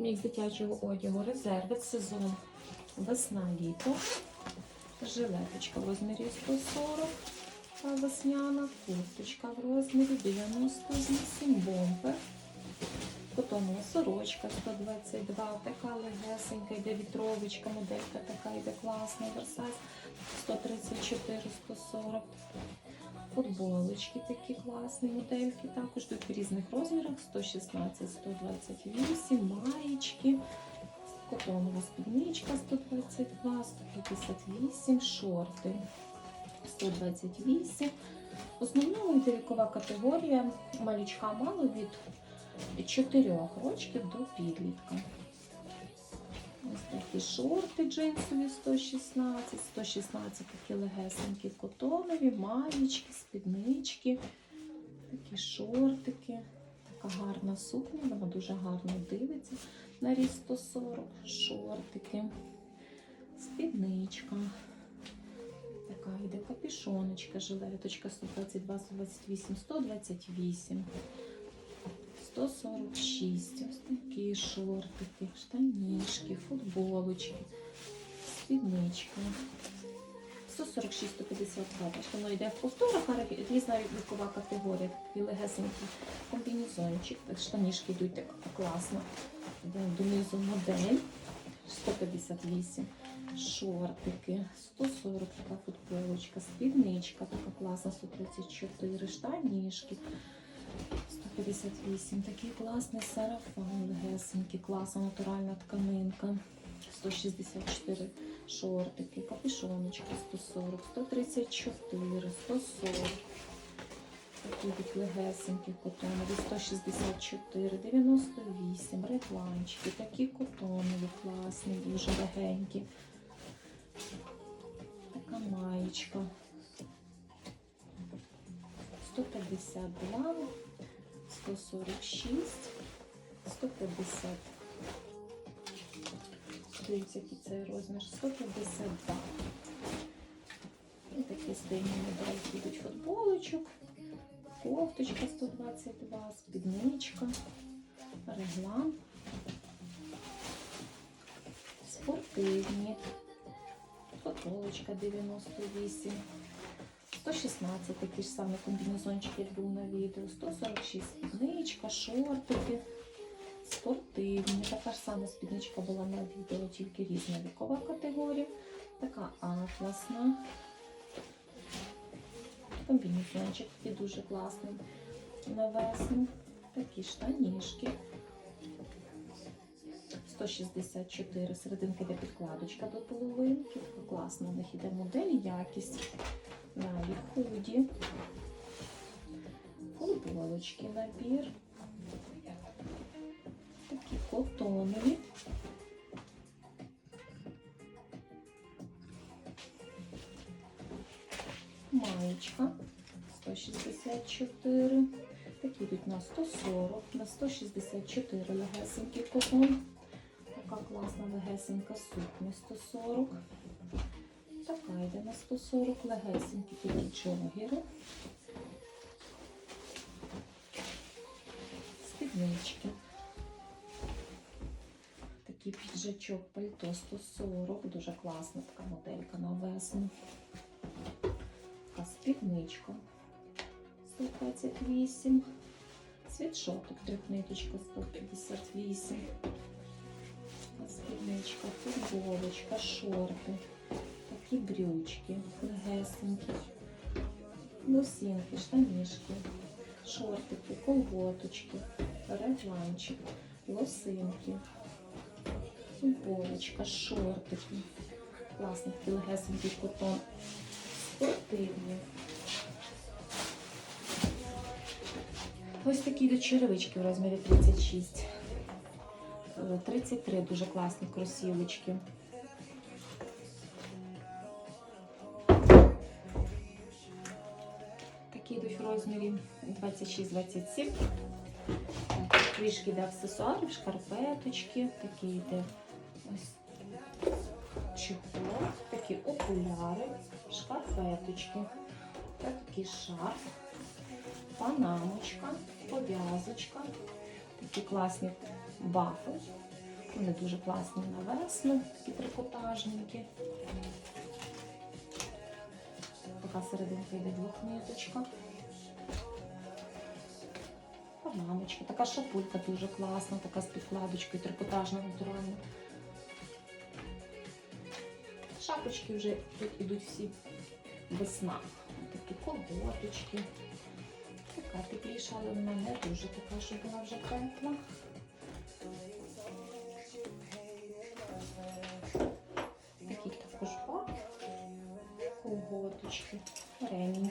Мікс дитячого одягу, резерви, сезон, весна, літо. Жилеточка в розмірі 140, весняна, курточка в розмірі 98, бомбер. Котонова сорочка 122, така легесенька, йде вітровочка, моделька така йде класна, Версайз 134, 140. Футболочки такі класні модельки, також тут в різних розмірах 116, 128, маєчки, котонова спідничка 122, 158, шорти 128. В основному йде вікова категорія малючка мало від 4 років до підлітка. Ось такі шорти джинсові 116, 116 такі легесенькі котонові, маєчки, спіднички, такі шортики, така гарна сукня, вона дуже гарно дивиться на ріст 140, шортики, спідничка. Така йде капішоночка, жилеточка 122, 128, 128. 146. Ось такі шортики, штанішки, футболочки, спідничка. 146, 152. Бачите, воно йде в повторах, а різна вікова категорія. Такий легесенький комбінезончик. Штанішки йдуть так класно. Донизу модель. 158. Шортики, 140 така футболочка, спідничка, така класна, 134, штанішки. 158. Такий класний сарафан, легесенький, класна натуральна тканинка. 164 шортики, капюшоночки 140, 134, 140. Такі від легесенькі котонові, 164, 98, регланчики, такі котонові, класні, дуже легенькі. Така маєчка. 152, 146, 150. Дивіться, який цей розмір. 152. І такі стильні модельки йдуть футболочок, кофточка 122, спідничка, реглан, спортивні, футболочка 98. 116 такі ж самі комбінезончики, як був на відео, 146 спідничка, шортики, спортивні. Така ж сама спідничка була на відео, тільки різна вікова категорія. Така атласна. Комбінезончик такий дуже класний на весну. Такі штанішки. 164 серединки де підкладочка до половинки. Така класна у них іде модель, якість. Далі худі, футболочки набір, такі котонові. Маєчка 164. Такі йдуть на 140, на 164 легесенький котон. Така класна легесенька сукня 140. Така йде на 140 легесенькі такі джогери. Спіднички. Такий піджачок пальто 140. Дуже класна така моделька на весну. Така спідничка 128. Світшотик, трьохниточка 158. Спідничка, футболочка, шорти такі брючки, легесенькі, лосінки, штанішки, шортики, колготочки, регланчик, лосинки, футболочка, шортики, класний такий легесенький котон, спортивні. Ось такі до черевички в розмірі 36. 33 дуже класні кросівочки. Розмірі 26-27. Трішки йде аксесуарів, шкарпеточки, такі йде ось чехол, такі окуляри, шкарпеточки, такий шарф, панамочка, пов'язочка, такі класні бафи, Вони дуже класні на весну, такі трикотажненькі. Така серединка йде двохниточка. Панамочка. Така шапулька дуже класна, така з підкладочкою, трикотажна натуральна. Шапочки вже тут ідуть всі весна. Такі колготочки. Така тепліша, але вона не дуже така, щоб була вже тепла. Такі також пак. Колготочки. Ремінь.